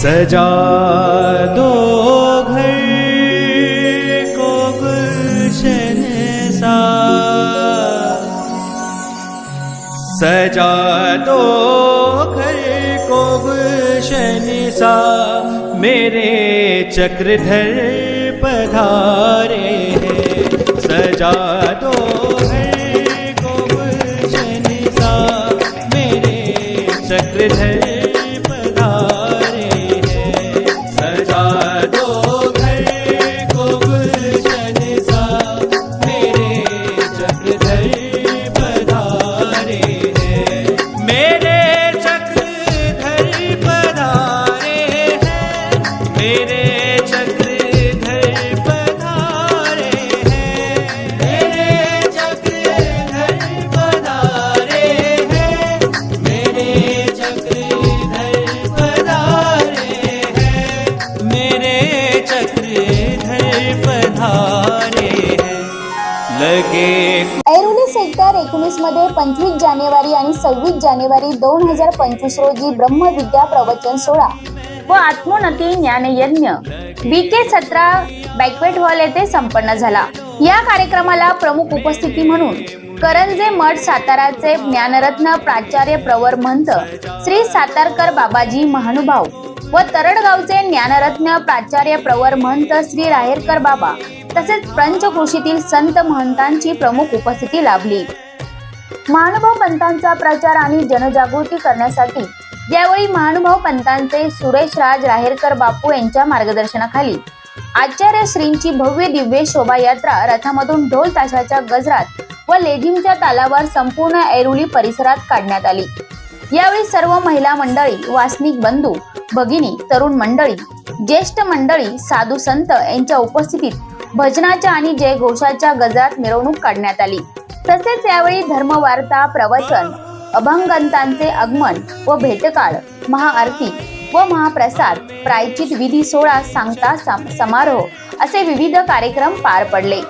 सजा दो घर को गुलशन सा। सजा दो घर को गुलशन सा। मेरे चक्रधर पधारे हैं। सजा दो घर को गुलशन सा। मेरे चक्रधर हैं लगे ऐरोली सेक्टर एकोणीसमध्ये पंचवीस जानेवारी आणि सव्वीस जानेवारी दोन हजार पंचवीस रोजी ब्रह्मविद्या प्रवचन सोहळा. व आत्मोन्नती ज्ञानयज्ञ बी के सतरा बॅक्वेट हॉल येथे संपन्न झाला. या कार्यक्रमाला प्रमुख उपस्थिती म्हणून करंजे मठ साताराचे ज्ञानरत्न प्राचार्य प्रवर महंत श्री सातारकर बाबाजी महानुभाव व तरडगावचे ज्ञानरत्न प्राचार्य प्रवर महंत श्री राहेरकर बाबा तसेच पंचकृषीतील संत महंतांची प्रमुख उपस्थिती लाभली. महानुभाव पंतांचा प्रचार आणि जनजागृती करण्यासाठी यावेळी महानुभाव पंतांचे सुरेश राज राहेरकर बापू यांच्या मार्गदर्शनाखाली आचार्य श्रींची भव्य दिव्य शोभायात्रा रथामधून ढोल ताशाच्या गजरात व लेझिमच्या तालावर संपूर्ण ऐरुली परिसरात काढण्यात आली. यावेळी सर्व महिला मंडळी वासनिक बंधू भगिनी तरुण मंडळी ज्येष्ठ मंडळी साधू संत यांच्या उपस्थितीत भजनाच्या आणि जयघोषाच्या गजरात मिरवणूक काढण्यात आली. तसेच यावेळी धर्मवार्ता प्रवचन अभंगंतांचे आगमन व भेटकाळ महाआरती व महाप्रसाद प्रायचित विधी सोहळा सांगता सम- समारोह असे विविध कार्यक्रम पार पडले.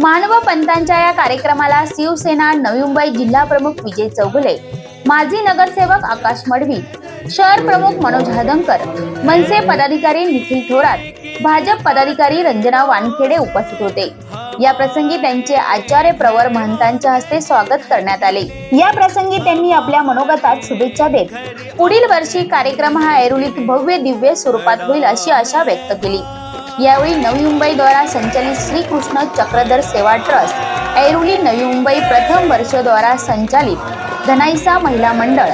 मानव पंतांच्या या कार्यक्रमाला शिवसेना नवी मुंबई जिल्हा प्रमुख विजय चौगुले माजी नगरसेवक आकाश मडवी शहर प्रमुख मनोज हदमकर मनसे पदाधिकारी निखिल थोरात भाजप पदाधिकारी रंजना वानखेडे उपस्थित होते. या प्रसंगी त्यांचे आचार्य प्रवर महंतांच्या हस्ते स्वागत करण्यात आले. या प्रसंगी त्यांनी आपल्या मनोगतात शुभेच्छा देत पुढील वर्षी कार्यक्रम हा ऐरोलीत भव्य दिव्य स्वरूपात होईल अशी आशा व्यक्त केली. यावेळी नवी मुंबई द्वारा संचालित श्रीकृष्ण चक्रधर सेवा ट्रस्ट ऐरोली नवी मुंबई प्रथम वर्ष द्वारा संचालित धनाईसा महिला मंडळ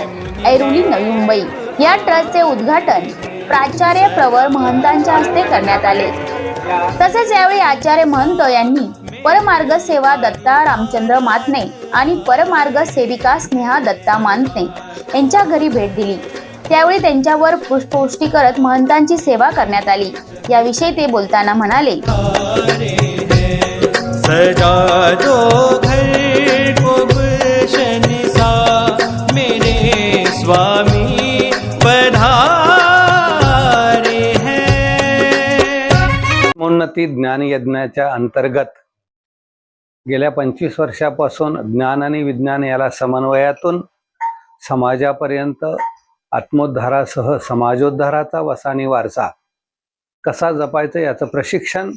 ऐरोली नवी मुंबई. या ट्रस्टचे उद्घाटन प्राचार्य प्रवर महंतांच्या हस्ते करण्यात आले. तसेच यावेळी आचार्य महंत यांनी परमार्ग सेवा दत्ता रामचंद्र मातने आणि परमार्ग सेविका स्नेहा दत्ता मानते यांच्या घरी भेट दिली. त्यावेळी त्यांच्यावर पुष्पवृष्टी करत महंतांची सेवा करण्यात आली. याविषयी ते बोलताना म्हणाले श्रीमती ज्ञान यज्ञाच्या अंतर्गत गेल्या पंचवीस वर्षापासून ज्ञान आणि विज्ञान याला समन्वयातून समाजापर्यंत आत्मोद्धारासह समाजोद्धाराचा वसानी वारसा कसा जपायचं याचं प्रशिक्षण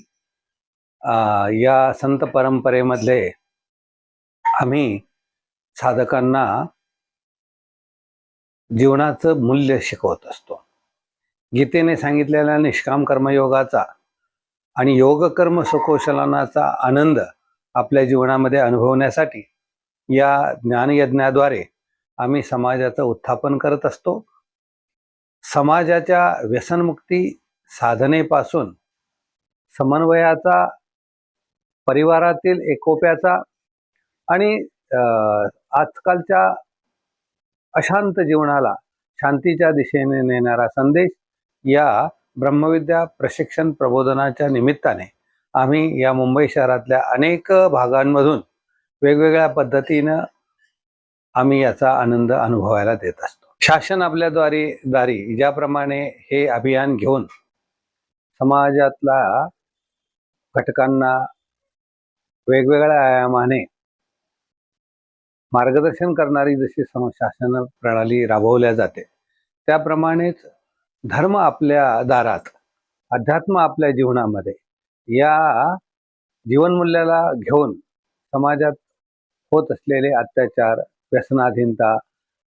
या संत परंपरेमधले आम्ही साधकांना जीवनाचं मूल्य शिकवत असतो. गीतेने सांगितलेल्या निष्काम कर्मयोगाचा आणि योगकर्म सुखोशलनाचा आनंद आपल्या जीवनामध्ये अनुभवण्यासाठी या ज्ञानयज्ञाद्वारे आम्ही समाजाचं उत्थापन करत असतो. समाजाच्या व्यसनमुक्ती साधनेपासून समन्वयाचा परिवारातील एकोप्याचा आणि अं, आजकालच्या अशांत जीवनाला शांतीच्या दिशेने नेणारा संदेश या ब्रह्मविद्या प्रशिक्षण प्रबोधनाच्या निमित्ताने आम्ही या मुंबई शहरातल्या अनेक भागांमधून वेगवेगळ्या पद्धतीनं आम्ही याचा आनंद अनुभवायला देत असतो. शासन आपल्याद्वारे दारी ज्याप्रमाणे हे अभियान घेऊन समाजातला घटकांना वेगवेगळ्या आयामाने मार्गदर्शन करणारी जशी सम- शासन प्रणाली राबवल्या जाते त्याप्रमाणेच धर्म आपल्या दारात अध्यात्म आपल्या जीवनामध्ये या जीवनमूल्याला घेऊन समाजात होत असलेले अत्याचार व्यसनाधीनता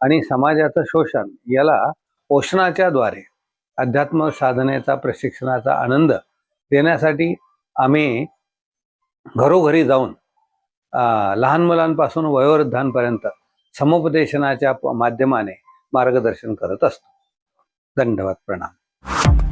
आणि समाजाचं शोषण याला पोषणाच्या द्वारे अध्यात्म साधनेचा प्रशिक्षणाचा आनंद देण्यासाठी आम्ही घरोघरी जाऊन लहान मुलांपासून वयोवृद्धांपर्यंत समुपदेशनाच्या प- माध्यमाने मार्गदर्शन करत असतो. धन्यवाद प्रणाम.